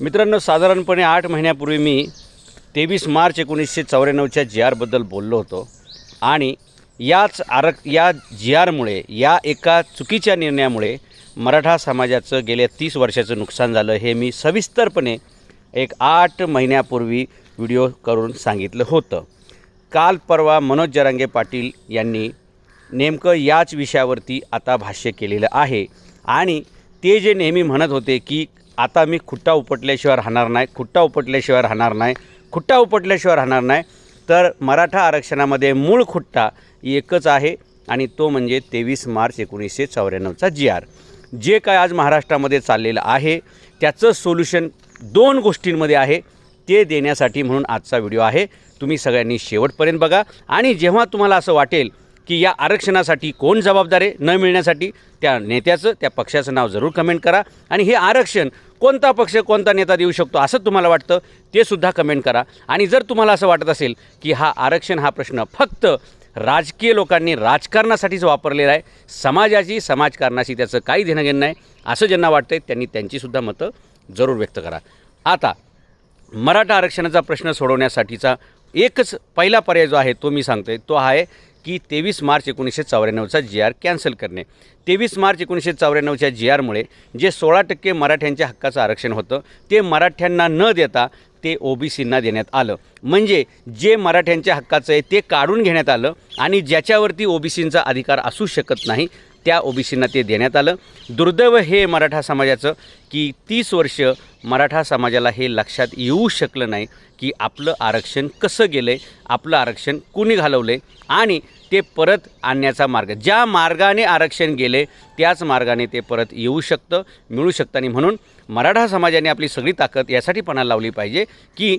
मित्रांनो साधारणपणे आठ महिन्यापूर्वी मी तेवीस मार्च एकोणीसशे चौऱ्याण्णवच्या जी आरबद्दल बोललो होतो. आणि याच आरक या जी आरमुळे या एका चुकीच्या निर्णयामुळे मराठा समाजाचं गेल्या तीस वर्षाचं नुकसान झालं हे मी सविस्तरपणे एक आठ महिन्यापूर्वी व्हिडिओ करून सांगितलं होतं. काल परवा मनोज जरांगे पाटील यांनी नेमकं याच विषयावरती आता भाष्य केलेलं आहे. आणि ते जे नेहमी म्हणत होते की आता मी खुट्टा उपटल्याशिवाय राहणार नाही खुट्टा उपटल्याशिवाय राहणार नाही खुट्टा उपटल्याशिवाय राहणार नाही. तर मराठा आरक्षणामध्ये मूळ खुट्टा एकच आहे आणि तो म्हणजे तेवीस मार्च एकोणीसशे चौऱ्याण्णवचा जी आर. जे काय आज महाराष्ट्रामध्ये चाललेलं आहे त्याचं सोल्युशन दोन गोष्टींमध्ये आहे ते देण्यासाठी म्हणून आजचा व्हिडिओ आहे. तुम्ही सगळ्यांनी शेवटपर्यंत बघा आणि जेव्हा तुम्हाला असं वाटेल की या आरक्षणासाठी कोण जबाबदार आहे न मिळण्यासाठी त्या नेत्याचं त्या पक्षाचं नाव जरूर कमेंट करा. आणि हे आरक्षण कोणता पक्ष कोणता नेता देऊ शकतो असं तुम्हाला वाटतं ते सुद्धा कमेंट करा. आणि जर तुम्हाला असं वाटत असेल की हा आरक्षण हा प्रश्न फक्त राजकीय लोकांनी राजकारणासाठीच वापरलेला आहे समाजाची समाजकारणाशी त्याचं काही देणं घेणं नाही असं ज्यांना वाटतंय त्यांनी त्यांचीसुद्धा मतं जरूर व्यक्त करा. आता मराठा आरक्षणाचा प्रश्न सोडवण्यासाठीचा एकच पहिला पर्याय जो आहे तो मी सांगतोय तो आहे की तेवीस मार्च एकोणीसशे चौऱ्याण्णवचा जी आर कॅन्सल करणे. तेवीस मार्च एकोणीसशे चौऱ्याण्णवच्या जी आरमुळे जे सोळा टक्के मराठ्यांच्या हक्काचं आरक्षण होतं ते मराठ्यांना न देता ते ओबीसींना देण्यात आलं. म्हणजे जे मराठ्यांच्या हक्काचं आहे ते काढून घेण्यात आलं आणि ज्याच्यावरती ओबीसींचा अधिकार असू शकत नाही त्या ओबीसींना ते देण्यात आलं. दुर्दैव हे मराठा समाजाचं की तीस वर्ष मराठा समाजाला हे लक्षात येऊ शकलं नाही की आपलं आरक्षण कसं गेलं आहे आपलं आरक्षण कुणी घालवलं आहे आणि ते परत आणण्याचा मार्ग ज्या मार्गाने आरक्षण गेले त्याच मार्गाने ते परत येऊ शकतं मिळू शकतं. आणि म्हणून मराठा समाजाने आपली सगळी ताकद यासाठी पणा लावली पाहिजे की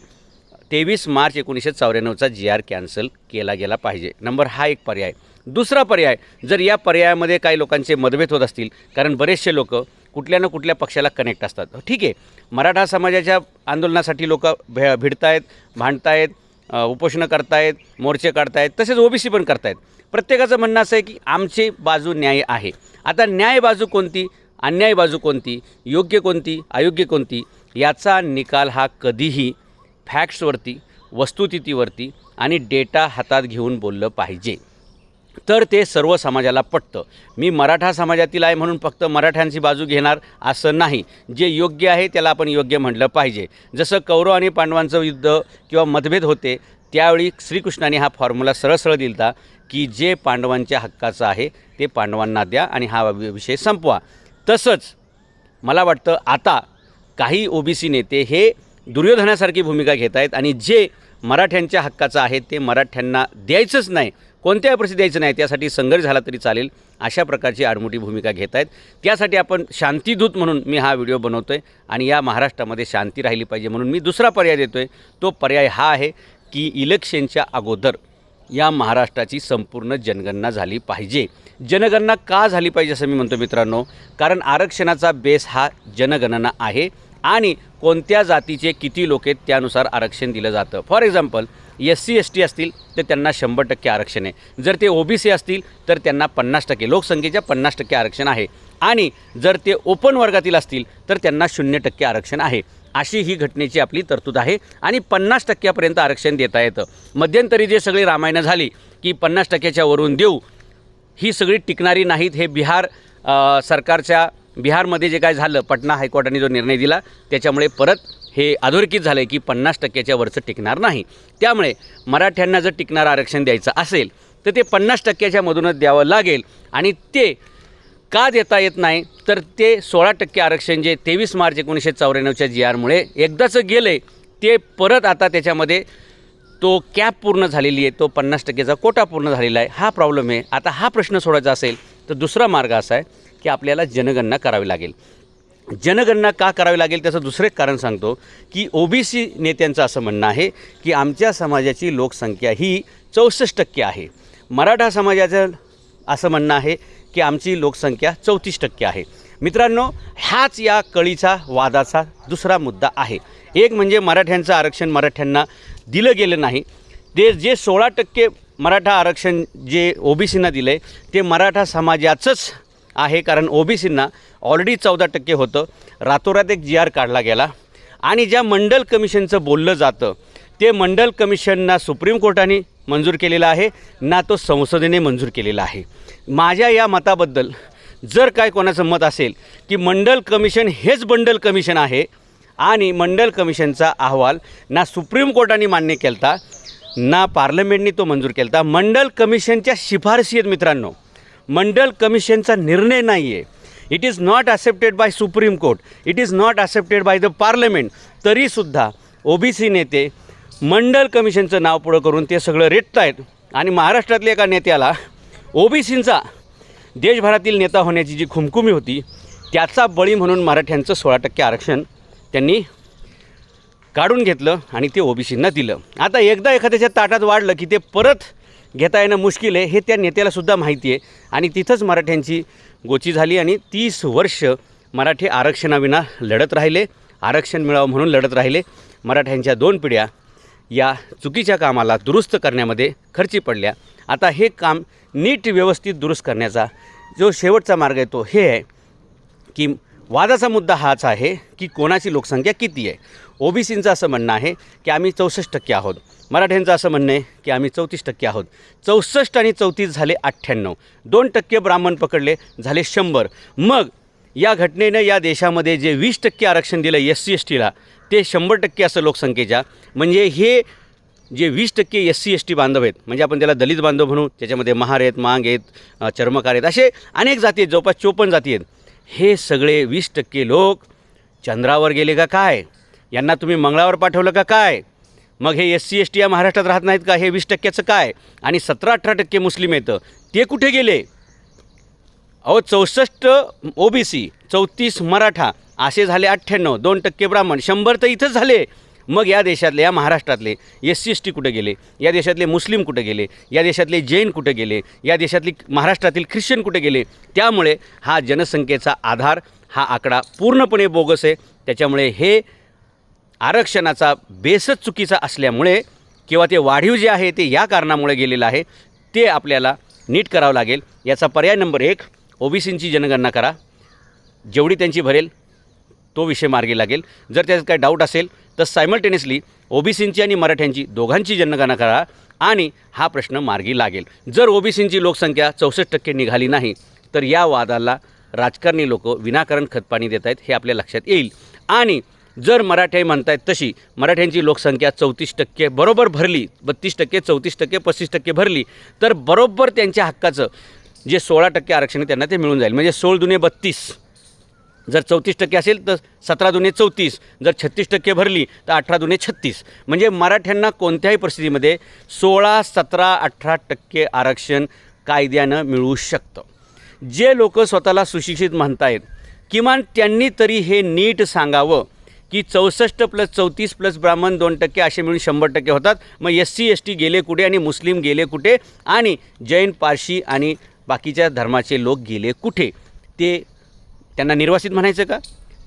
तेवीस मार्च एकोणीसशे चौऱ्याण्णवचा जी आर कॅन्सल केला गेला पाहिजे. नंबर हा एक पर्याय. दुसरा पर्याय जर या पर्यायामध्ये काही लोकांचे मतभेद होत असतील कारण बरेचसे लोक कुठल्या ना कुठल्या पक्षाला कनेक्ट असतात. ठीक आहे मराठा समाजाच्या आंदोलनासाठी लोक भे भिडतायत भांडतायत उपोषणं करतायत मोर्चे काढतायत तसेच ओबीसी पण करतायत. प्रत्येकाचं म्हणणं असं आहे की आमची बाजू न्याय आहे. आता न्याय बाजू कोणती अन्याय बाजू कोणती योग्य कोणती अयोग्य कोणती याचा निकाल हा कधीही फॅक्ट्सवरती वस्तुस्थितीवरती आणि डेटा हातात घेऊन बोललं पाहिजे. तर ते सर्व समाजाला पटतं. मी मराठा समाजातील आहे म्हणून फक्त मराठ्यांची बाजू घेणार असं नाही. जे योग्य आहे त्याला आपण योग्य म्हटलं पाहिजे. जसं कौरव आणि पांडवांचं युद्ध किंवा मतभेद होते त्यावेळी श्रीकृष्णाने हा फॉर्म्युला सरळ सरळ दिलता की जे पांडवांच्या हक्काचं आहे ते पांडवांना द्या आणि हा विषय संपवा. तसंच मला वाटतं आता काही ओबीसी नेते हे दुर्योधनासारखी भूमिका घेत आहेत आणि जे मराठ्यांच्या हक्काचं आहे ते मराठ्यांना द्यायचंच नाही. कोणत्याही परिस्थिती द्यायचं नाही. त्यासाठी संघर्ष झाला तरी चालेल. अशा प्रकारची आडमोठी भूमिका घेत आहेत. त्यासाठी आपण शांतीदूत म्हणून मी हा व्हिडिओ बनवतो आहे आणि या महाराष्ट्रामध्ये शांती राहिली पाहिजे म्हणून मी दुसरा पर्याय देतो आहे तो पर्याय हा आहे की इलेक्शनच्या अगोदर या महाराष्ट्राची संपूर्ण जनगणना झाली पाहिजे. जनगणना का झाली पाहिजे असं मी म्हणतो मित्रांनो? कारण आरक्षणाचा बेस हा जनगणना आहे आणि कोणत्या जातीचे किती लोक आहेत त्यानुसार आरक्षण दिलं जातं. For example S C S T असतील तर त्यांना शंभर टक्के आरक्षण आहे. जर ते ओबीसी असतील तर त्यांना पन्नास टक्के. लोकसंख्येच्या पन्नास टक्के आरक्षण आहे. आणि जर ते ओपन वर्गातील असतील तर त्यांना शून्य टक्के आरक्षण आहे. अशी ही घटनेची आपली तरतूद आहे. आणि पन्नास टक्क्यापर्यंत आरक्षण देता येतं. मध्यंतरी जे सगळी रामायणं झाली की पन्नास टक्क्याच्या वरून देऊ ही सगळी टिकणारी नाहीत हे बिहार सरकारच्या बिहारमध्ये जे काय झालं पटना हायकोर्टाने जो निर्णय दिला त्याच्यामुळे परत हे अधोरेखित झालं आहे की पन्नास टक्क्याच्या वरचं टिकणार नाही. त्यामुळे मराठ्यांना जर टिकणारं आरक्षण द्यायचं असेल तर ते पन्नास टक्क्याच्या मधूनच द्यावं लागेल. आणि ते का देता येत नाही? तर ते सोळा टक्के आरक्षण जे तेवीस मार्च एकोणीसशे चौऱ्याण्णवच्या जी आरमुळे एकदाचं गेलं आहे ते परत आता त्याच्यामध्ये तो कॅप पूर्ण झालेली आहे तो पन्नास टक्केचा कोटा पूर्ण झालेला आहे. हा प्रॉब्लेम आहे. आता हा प्रश्न सोडायचा असेल तर दुसरा मार्ग असा आहे की आपल्याला जनगणना करावी लागेल. जनगणना का करावी लागेल त्याचं दुसरं एक कारण सांगतो की ओबीसी नेत्यांचं असं म्हणणं आहे की आमच्या समाजाची लोकसंख्या ही चौसष्ट टक्के आहे. मराठा समाजाचं असं म्हणणं आहे की आमची लोकसंख्या चौतीस टक्के आहे. मित्रांनो ह्याच या कळीचा वादाचा दुसरा मुद्दा आहे. एक म्हणजे मराठ्यांचं आरक्षण मराठ्यांना दिलं गेलं नाही. ते जे सोळा टक्के मराठा आरक्षण जे ओबीसींना दिलं आहे ते मराठा समाजाचंच आहे कारण ओबीसींना ऑलरेडी चौदा टक्के होतं. रातोरात एक जी आर काढला गेला. आणि ज्या मंडल कमिशनचं बोललं जातं ते मंडल कमिशन ना सुप्रीम कोर्टाने मंजूर केलेलं आहे ना तो संसदेने मंजूर केलेला आहे. माझ्या या मताबद्दल जर काय कोणाचं मत असेल की मंडल कमिशन हेच बंडल कमिशन आहे आणि मंडल कमिशनचा अहवाल ना सुप्रीम कोर्टाने मान्य केलता ना पार्लमेंटने तो मंजूर केलता मंडल कमिशनच्या शिफारशी आहेत मित्रांनो. मंडल कमिशनचा निर्णय नाही आहे it is not accepted by supreme court it is not accepted by the parliament तरीसुद्धा ओबीसी नेते मंडल कमिशनचं नाव पुढं करून ते सगळं रेटत आहेत आणि महाराष्ट्रातल्या एका नेत्याला ओबीसींचा देशभरातील नेता होण्याची जी खुमखुमी होती त्याचा बळी म्हणून मराठ्यांचं सोळा टक्के आरक्षण त्यांनी काढून घेतलं आणि ते ओबीसींना दिलं. आता एकदा एखाद्याच्या ताटात वाढलं की ते परत घेता येणं मुश्किल आहे हे त्या नेत्यालासुद्धा माहिती आहे. आणि तिथंच मराठ्यांची गोची झाली आणि तीस वर्ष मराठी आरक्षणाविना लढत राहिले आरक्षण मिळावं म्हणून लढत राहिले. मराठ्यांच्या दोन पिढ्या या चुकीच्या कामाला दुरुस्त करण्यामध्ये खर्ची पडल्या. आता हे काम नीट व्यवस्थित दुरुस्त करण्याचा जो शेवटचा मार्ग आहे तो हे आहे की वादाचा मुद्दा हाच आहे की कोणाची लोकसंख्या किती आहे? ओबीसींचं असं म्हणणं आहे की आम्ही चौसष्ट टक्के आहोत. मराठ्यांचं असं म्हणणं आहे की आम्ही चौतीस टक्के आहोत. चौसष्ट आणि चौतीस झाले अठ्ठ्याण्णव. दोन टक्के ब्राह्मण पकडले झाले शंभर. मग या घटनेनं या देशामध्ये जे वीस टक्के आरक्षण दिलं एस सी एस टीला ते शंभर टक्के असं लोकसंख्येच्या. म्हणजे हे जे वीस टक्के एस सी एस टी बांधव आहेत म्हणजे आपण त्याला दलित बांधव म्हणू त्याच्यामध्ये महार आहेत मांग आहेत चर्मकार आहेत असे अनेक जाती आहेत जवळपास चोपन्न जाती आहेत. हे सगळे वीस टक्के लोक चंद्रावर गेले का काय? यांना तुम्ही मंगळावर पाठवलं का काय? मग हे एस सी एस टी या महाराष्ट्रात राहत नाहीत का? हे वीस टक्क्याचं काय? आणि सतरा अठरा टक्के मुस्लिम येतं ते कुठे गेले? अहो चौसष्ट ओ बी सी चौतीस मराठा असे झाले अठ्ठ्याण्णव दोन टक्के ब्राह्मण शंभर तर इथंच झाले. मग या देशातले या महाराष्ट्रातले एस सी एस टी कुठं गेले? या देशातले मुस्लिम कुठं गेले? या देशातले जैन कुठं गेले? या देशातली महाराष्ट्रातील ख्रिश्चन कुठे गेले? त्यामुळे हा जनसंख्येचा आधार हा आकडा पूर्णपणे बोगस आहे. त्याच्यामुळे हे आरक्षणाचा बेसच चुकीचा असल्यामुळे किंवा ते वाढीव जे आहे ते या कारणामुळे गेलेलं आहे ते आपल्याला नीट करावं लागेल. याचा पर्याय नंबर एक ओबीसींची जनगणना करा. जेवढी त्यांची भरेल तो विषय मार्गी लागेल. जर त्याच्यात काही डाऊट असेल तर सायमल्टेनियसली ओबीसींची आणि मराठ्यांची दोघांची जनगणना करा आणि हा प्रश्न मार्गी लागेल. जर ओबीसींची लोकसंख्या चौसष्ट टक्के निघाली नाही तर या वादाला राजकारणी लोक विनाकारण खतपाणी देत आहेत हे आपल्या लक्षात येईल. आणि जर मराठी म्हणतायत तशी मराठ्यांची लोकसंख्या चौतीस टक्के बरोबर भरली बत्तीस टक्के चौतीस टक्के पस्तीस टक्के भरली तर बरोबर त्यांच्या हक्काचं जे सोळा टक्के आरक्षण आहे त्यांना ते मिळून जाईल. म्हणजे सोळ दुने बत्तीस. जर चौतीस टक्के असेल तर सतरा दुने चौतीस. जर छत्तीस टक्के भरली तर अठरा दुने छत्तीस. म्हणजे मराठ्यांना कोणत्याही परिस्थितीमध्ये सोळा सतरा अठरा टक्के आरक्षण कायद्यानं मिळू शकतं. जे लोक स्वतःला सुशिक्षित म्हणतायत किमान त्यांनी तरी हे नीट सांगावं की चौसष्ट प्लस चौतीस प्लस ब्राह्मण दोन टक्के असे मिळून शंभर टक्के होतात. मग एस सी एस टी गेले कुठे आणि मुस्लिम गेले कुठे आणि जैन पारशी आणि बाकीच्या धर्माचे लोक गेले कुठे? ते त्यांना निर्वासित म्हणायचं का?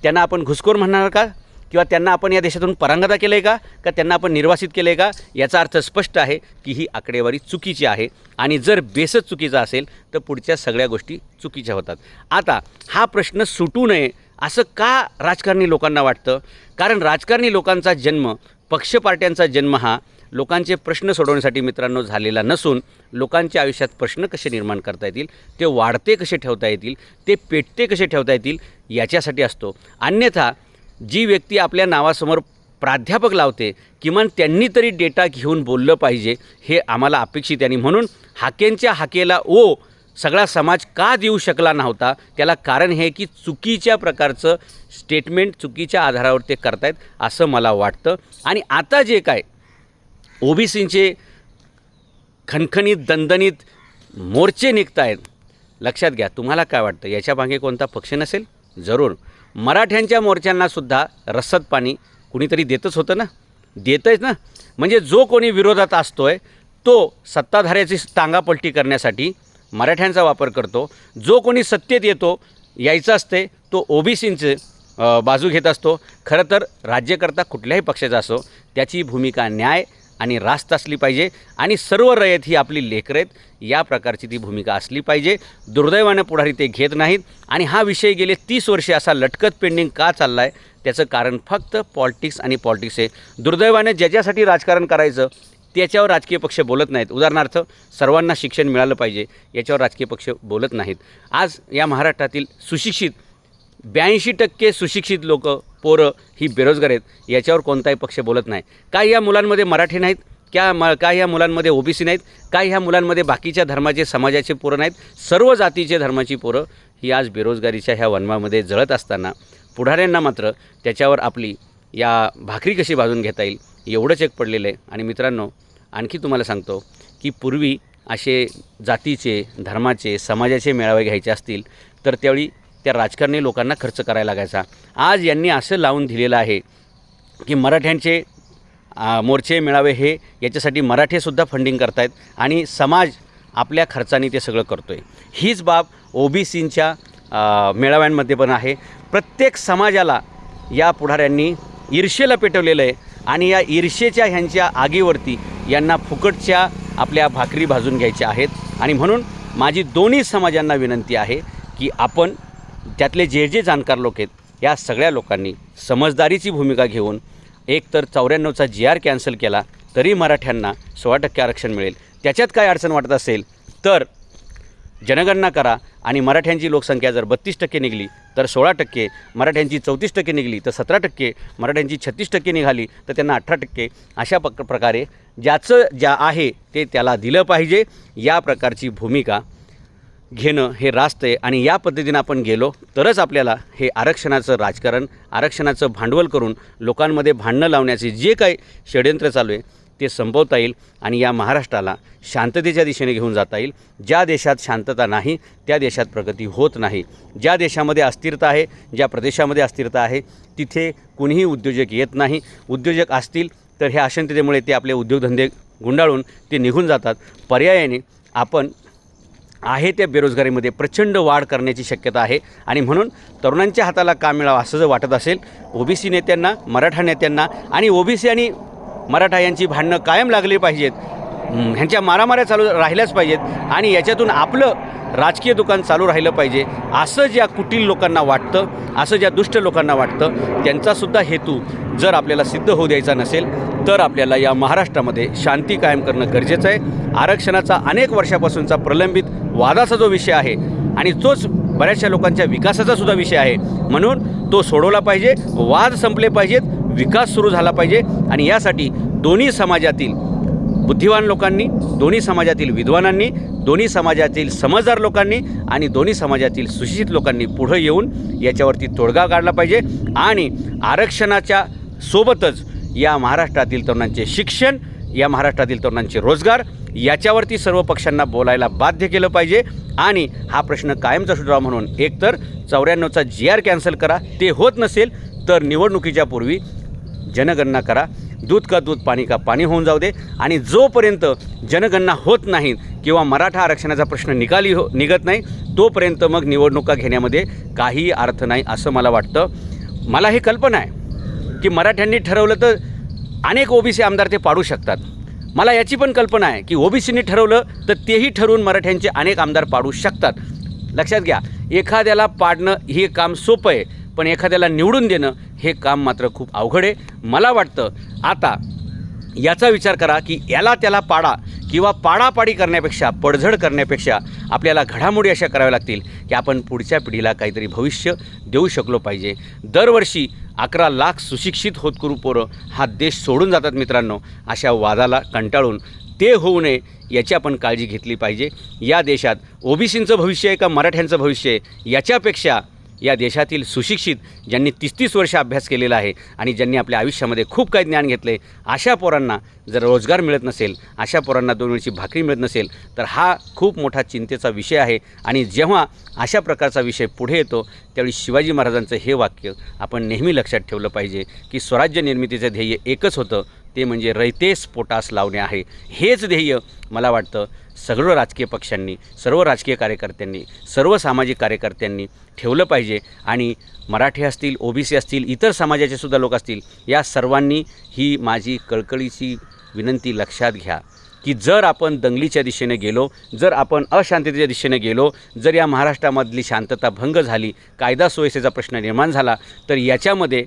त्यांना आपण घुसखोर म्हणणार का? किंवा त्यांना आपण या देशातून परांगदा केलं आहे का? का त्यांना आपण निर्वासित केलं आहे का? याचा अर्थ स्पष्ट आहे की ही आकडेवारी चुकीची आहे आणि जर बेसच चुकीचा असेल तर पुढच्या सगळ्या गोष्टी चुकीच्या होतात. आता हा प्रश्न सुटू नये असं का राजकारणी लोकांना वाटतं? कारण राजकारणी लोकांचा जन्म पक्ष पार्ट्यांचा जन्म हा लोकांचे प्रश्न सोडवण्यासाठी मित्रांनो झालेला नसून लोकांच्या आयुष्यात प्रश्न कसे निर्माण करता येतील ते वाढते कसे ठेवता येतील ते पेटते कसे ठेवता येतील याच्यासाठी असतो. अन्यथा जी व्यक्ती आपल्या नावासमोर प्राध्यापक लावते किमान त्यांनी तरी डेटा घेऊन बोललं पाहिजे हे आम्हाला अपेक्षित आणि म्हणून हाकेंच्या हाकेला ओ सगळा समाज का देऊ शकला नव्हता? त्याला कारण हे की चुकीच्या प्रकारचं स्टेटमेंट चुकीच्या आधारावर ते करतायत असं मला वाटतं. आणि आता जे काय ओबीसींचे खणखणीत दणदणीत मोर्चे निघत आहेत लक्षात घ्या तुम्हाला काय वाटतं? याच्या मागे कोणता पक्ष नसेल? जरूर. मराठ्यांच्या मोर्चांनासुद्धा रसद पाणी कुणीतरी देतच होतं ना? देतच ना? म्हणजे जो कोणी विरोधात असतो आहे तो सत्ताधाऱ्याची टांगापलटी करण्यासाठी मराठ्यांचा वापर करतो. जो कोणी सत्तेत येतो यायचं असते तो ओबीसींचे बाजू घेत असतो. खरं तर राज्यकर्ता कुठल्याही पक्षाचा असो त्याची भूमिका न्याय आणि रास्त असली पाहिजे आणि सर्व रयत ही आपली लेकरं आहेत. या प्रकारची ती भूमिका असली पाहिजे. दुर्दैवानं पुढारी ते घेत नाहीत. आणि हा विषय गेले तीस वर्षे असा लटकत पेंडिंग का चालला आहे त्याचं कारण फक्त पॉलिटिक्स आणि पॉलिटिक्स आहे. दुर्दैवाने ज्याच्यासाठी राजकारण करायचं त्याच्यावर राजकीय पक्ष बोलत नाहीत. उदाहरणार्थ सर्वांना शिक्षण मिळालं पाहिजे याच्यावर राजकीय पक्ष बोलत नाहीत. आज या महाराष्ट्रातील सुशिक्षित ब्याऐंशी टक्के सुशिक्षित लोक पोरं ही बेरोजगार आहेत. याच्यावर कोणताही पक्ष बोलत नाही. काय या मुलांमध्ये मराठी नाहीत क्या म काय ह्या मुलांमध्ये ओबीसी नाहीत काय ह्या मुलांमध्ये बाकीच्या धर्माचे समाजाचे पोरं नाहीत. सर्व जातीचे धर्माची पोरं ही आज बेरोजगारीच्या ह्या वनवामध्ये जळत असताना पुढाऱ्यांना मात्र त्याच्यावर आपली या भाकरी कशी भाजून घेता येईल एवढंच एक पडलेलं आहे. आणि मित्रांनो आणखी तुम्हाला सांगतो की पूर्वी असे जातीचे धर्माचे समाजाचे मेळावे घ्यायचे असतील तर त्यावेळी त्या राजकारणी लोकांना खर्च करायला लागायचा. आज यांनी असं लावून दिलेलं आहे की मराठ्यांचे मोर्चे मेळावे हे याच्यासाठी मराठेसुद्धा फंडिंग करतायत आणि समाज आपल्या खर्चाने ते सगळं करतो आहे हीच बाब ओ बी सींच्या मेळाव्यांमध्ये पण आहे. प्रत्येक समाजाला या पुढाऱ्यांनी ईर्षेला पेटवलेलं आहे आणि या ईर्षेच्या ह्यांच्या आगीवरती यांना फुकटच्या आपल्या भाकरी भाजून घ्यायच्या आहेत. आणि म्हणून माझी दोन्ही समाजांना विनंती आहे की आपण त्यातले जे जे जाणकार लोक आहेत या सगळ्या लोकांनी समजदारीची भूमिका घेऊन एक तर चौऱ्याण्णवचा जी आर कॅन्सल केला तरी मराठ्यांना सोळा टक्के आरक्षण मिळेल. त्याच्यात काय अडचण वाटत असेल तर जनगणना करा आणि मराठ्यांची लोकसंख्या जर बत्तीस टक्के निघली तर सोळा टक्के. मराठ्यांची चौतीस टक्के निघली तर सतरा टक्के. मराठ्यांची छत्तीस टक्के निघाली तर त्यांना अठरा टक्के. अशा प्रकारे ज्याचं ज्या आहे ते त्याला दिलं पाहिजे. या प्रकारची भूमिका घेणं हे रास्त आहे आणि या पद्धतीनं आपण गेलो तरच आपल्याला हे आरक्षणाचं राजकारण आरक्षणाचं भांडवल करून लोकांमध्ये भांडणं लावण्याचे जे काही षडयंत्र चालू आहे ते संपवता येईल आणि या महाराष्ट्राला शांततेच्या दिशेने घेऊन जाता येईल. ज्या देशात शांतता नाही त्या देशात प्रगती होत नाही. ज्या देशामध्ये अस्थिरता आहे ज्या प्रदेशामध्ये अस्थिरता आहे तिथे कुणीही उद्योजक येत नाही. उद्योजक असतील तर ह्या अशांततेमुळे ते आपले उद्योगधंदे गुंडाळून ते निघून जातात. पर्यायाने आपण आहे त्या बेरोजगारीमध्ये प्रचंड वाढ करण्याची शक्यता आहे. आणि म्हणून तरुणांच्या हाताला काम मिळावं असं जर वाटत असेल ओबीसी नेत्यांना मराठा नेत्यांना आणि ओबीसी आणि मराठा यांची भांडणं कायम लागली पाहिजेत. ह्यांच्या मारामाऱ्या चालू राहिल्याच पाहिजेत आणि याच्यातून आपलं राजकीय दुकान चालू राहिलं पाहिजे असं ज्या कुटील लोकांना वाटतं असं ज्या दुष्ट लोकांना वाटतं त्यांचासुद्धा हेतू जर आपल्याला सिद्ध होऊ द्यायचा नसेल तर आपल्याला या महाराष्ट्रामध्ये शांती कायम करणं गरजेचं आहे. आरक्षणाचा अनेक वर्षापासूनचा प्रलंबित वादाचा जो विषय आहे आणि तोच बऱ्याचशा लोकांच्या विकासाचा सुद्धा विषय आहे. म्हणून तो सोडवला पाहिजे वाद संपले पाहिजेत विकास सुरू झाला पाहिजे आणि यासाठी दोन्ही समाजातील बुद्धिवान लोकांनी दोन्ही समाजातील विद्वानांनी दोन्ही समाजातील समजदार लोकांनी आणि दोन्ही समाजातील सुशिक्षित लोकांनी पुढं येऊन याच्यावरती तोडगा काढला पाहिजे आणि आरक्षणाच्या सोबतच या महाराष्ट्रातील तरुणांचे शिक्षण या महाराष्ट्रातील तरुणांचे रोजगार याच्यावरती सर्व पक्षांना बोलायला बाध्य केलं पाहिजे. आणि हा प्रश्न कायमचा सुटावा म्हणून एकतर चौऱ्याण्णवचा जी आर कॅन्सल करा ते होत नसेल तर निवडणुकीच्या पूर्वी जनगणना करा. दूध का दूध पाणी का पाणी होऊन जाऊ दे. आणि जोपर्यंत जनगणना होत नाहीत किंवा मराठा आरक्षणाचा प्रश्न निकाली हो निघत नाही तोपर्यंत मग निवडणुका घेण्यामध्ये काहीही अर्थ नाही असं मला वाटतं. मला ही कल्पना आहे. की मराठ्यांनी ठरवलं तर अनेक ओबीसी आमदार ते पाडू शकतात. मला याची पण कल्पना आहे की ओबीसीने ठरवलं तर तेही ठरवून मराठ्यांचे अनेक आमदार पाडू शकतात. लक्षात घ्या एखाद्याला पाडणं हे काम सोपं आहे पण एखाद्याला निवडून देणं हे काम मात्र खूप अवघड आहे. मला वाटतं आता याचा विचार करा की याला त्याला पाडा किंवा पाडापाडी करण्यापेक्षा पडझड करण्यापेक्षा आपल्याला घडामोडी अशा कराव्या लागतील की आपण पुढच्या पिढीला काहीतरी भविष्य देऊ शकलो पाहिजे. दरवर्षी अकरा लाख सुशिक्षित होतकरू पोरं हा देश सोडून जातात मित्रांनो अशा वादाला कंटाळून. ते होऊ नये याची आपण काळजी घेतली पाहिजे. या देशात ओबीसींचं भविष्य आहे का मराठ्यांचं भविष्य आहे? याच्यापेक्षा या देशातील सुशिक्षित ज्यांनी तीस तीस वर्ष अभ्यास केलेला आहे आणि ज्यांनी आपल्या आयुष्यामध्ये खूप काही ज्ञान घेतलं आहे अशा पोरांना जर रोजगार मिळत नसेल अशा पोरांना दोन वेळची भाकरी मिळत नसेल तर हा खूप मोठा चिंतेचा विषय आहे. आणि जेव्हा अशा प्रकारचा विषय पुढे येतो त्यावेळी शिवाजी महाराजांचं हे वाक्य आपण नेहमी लक्षात ठेवलं पाहिजे की स्वराज्य निर्मितीचं ध्येय एकच होतं ते म्हणजे रयतेस पोटास लावणे आहे. हेच ध्येय मला वाटतं सगळं राजकीय पक्षांनी सर्व राजकीय कार्यकर्त्यांनी सर्व सामाजिक कार्यकर्त्यांनी ठेवलं पाहिजे. आणि मराठी असतील ओबीसी असतील इतर समाजाचे सुद्धा लोक असतील या सर्वांनी ही माझी कळकळीची विनंती लक्षात घ्या की जर आपण दंगलीच्या दिशेने गेलो जर आपण अशांततेच्या दिशेने गेलो जर या महाराष्ट्रामधली शांतता भंग झाली कायदा सुव्यवस्थेचा प्रश्न निर्माण झाला तर याच्यामध्ये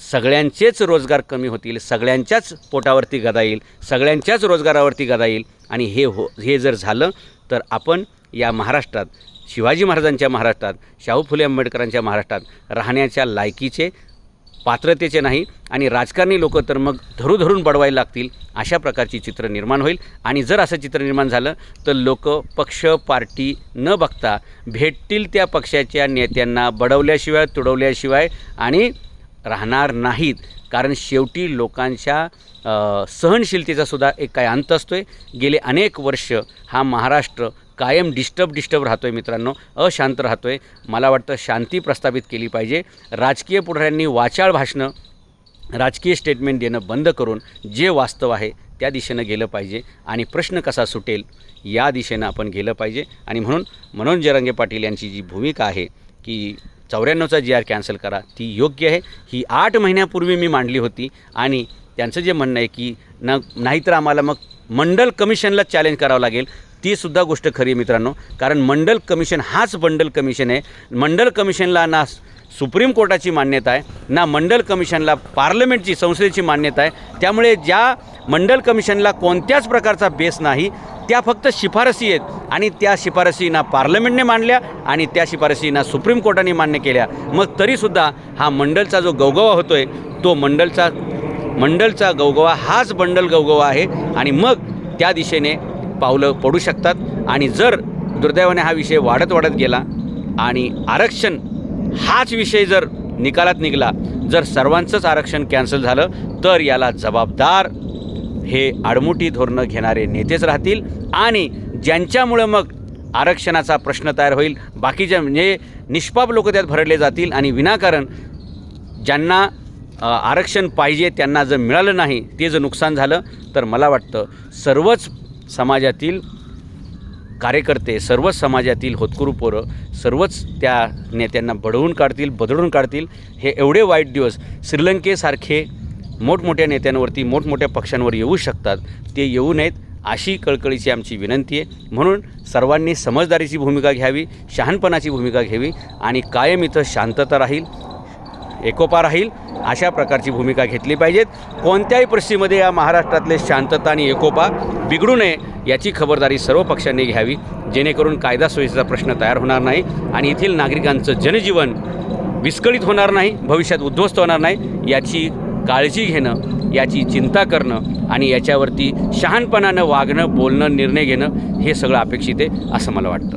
सगळ्यांचेच रोजगार कमी होतील सगळ्यांच्याच पोटावरती गदा येईल सगळ्यांच्याच रोजगारावरती गदा येईल. आणि हे हो हे जर झालं तर आपण या महाराष्ट्रात शिवाजी महाराजांच्या महाराष्ट्रात शाहू फुले आंबेडकरांच्या महाराष्ट्रात राहण्याच्या लायकीचे पात्रतेचे नाही आणि राजकारणी लोक तर मग धरू धरून बडवायला लागतील अशा प्रकारची चित्र निर्माण होईल. आणि जर असं चित्र निर्माण झालं तर लोक पक्ष पार्टी न बघता भेटतील त्या पक्षाच्या नेत्यांना बडवल्याशिवाय तुडवल्याशिवाय आणि राहणार नाहीत. कारण शेवटी लोकांच्या सहनशीलतेचा सुद्धा एक काय अंत असतो आहे गेले अनेक वर्ष हा महाराष्ट्र कायम डिस्टर्ब डिस्टर्ब राहतो आहे मित्रांनो. अशांत राहतो आहे मला वाटतं शांती प्रस्थापित केली पाहिजे. राजकीय पुढाऱ्यांनी वाचाळ भाषणं राजकीय स्टेटमेंट देणं बंद करून जे वास्तव आहे त्या दिशेनं गेलं पाहिजे. आणि प्रश्न कसा सुटेल या दिशेनं आपण गेलं पाहिजे. आणि म्हणून मनोज जरंगे पाटील यांची जी भूमिका आहे की चौऱ्याण्णवचा जी आर कॅन्सल करा. ती योग्य आहे. ही आठ महिन्यापूर्वी मी मांडली होती आणि त्यांचं जे म्हणणं आहे की न नाहीतर आम्हाला मग मंडल कमिशनला चॅलेंज करावं लागेल. ती सुद्धा गोष्ट खरी आहे मित्रांनो. कारण मंडल कमिशन हाच मंडल कमिशन आहे. मंडल कमिशनला ना सुप्रीम कोर्टाची मान्यता आहे ना मंडल कमिशनला पार्लमेंटची संसदेची मान्यता आहे. त्यामुळे ज्या मंडल कमिशनला कोणत्याच प्रकारचा बेस नाही त्या फक्त शिफारसी आहेत. आणि त्या शिफारसींना पार्लमेंटने मांडल्या आणि त्या शिफारसींना सुप्रीम कोर्टाने मान्य केल्या. मग तरीसुद्धा हा मंडलचा जो गवगवा होतो आहे तो मंडलचा मंडलचा गवगवा हाच बंडल गवगवा आहे. आणि मग त्या दिशेने पावलं पडू शकतात. आणि जर दुर्दैवाने हा विषय वाढत वाढत गेला आणि आरक्षण हाच विषय जर निकालात निघाला जर सर्वांचंच आरक्षण कॅन्सल झालं तर याला जबाबदार हे आडमुठी धोरणं घेणारे नेतेच राहतील आणि ज्यांच्यामुळं मग आरक्षणाचा प्रश्न तयार होईल बाकीच्या म्हणजे निष्पाप लोक त्यात भरडले जातील आणि विनाकारण ज्यांना आरक्षण पाहिजे त्यांना जर मिळालं नाही ते जर नुकसान झालं तर मला वाटतं सर्वच समाजातील कार्यकर्ते सर्वच समाजातील होतकुरू पोरं सर्वच त्या नेत्यांना बडवून काढतील बदडून काढतील. हे एवढे वाईट दिवस श्रीलंकेसारखे मोठमोठ्या नेत्यांवरती मोठमोठ्या पक्षांवर येऊ शकतात ते येऊ नयेत अशी कळकळीची आमची विनंती आहे. म्हणून सर्वांनी समजदारीची भूमिका घ्यावी शहाणपणाची भूमिका घ्यावी आणि कायम इथं शांतता राहील एकोपा राहील अशा प्रकारची भूमिका घेतली पाहिजेत. कोणत्याही परिस्थितीमध्ये या महाराष्ट्रातले शांतता आणि एकोपा बिघडू नये याची खबरदारी सर्व पक्षांनी घ्यावी. जेणेकरून कायदा सुव्यवस्थेचा प्रश्न तयार होणार नाही आणि येथील नागरिकांचं जनजीवन विस्कळीत होणार नाही भविष्यात उद्ध्वस्त होणार नाही याची काळजी घेणं याची चिंता करणं आणि याच्यावरती शहाणपणानं वागणं बोलणं निर्णय घेणं हे सगळं अपेक्षित आहे असं मला वाटतं.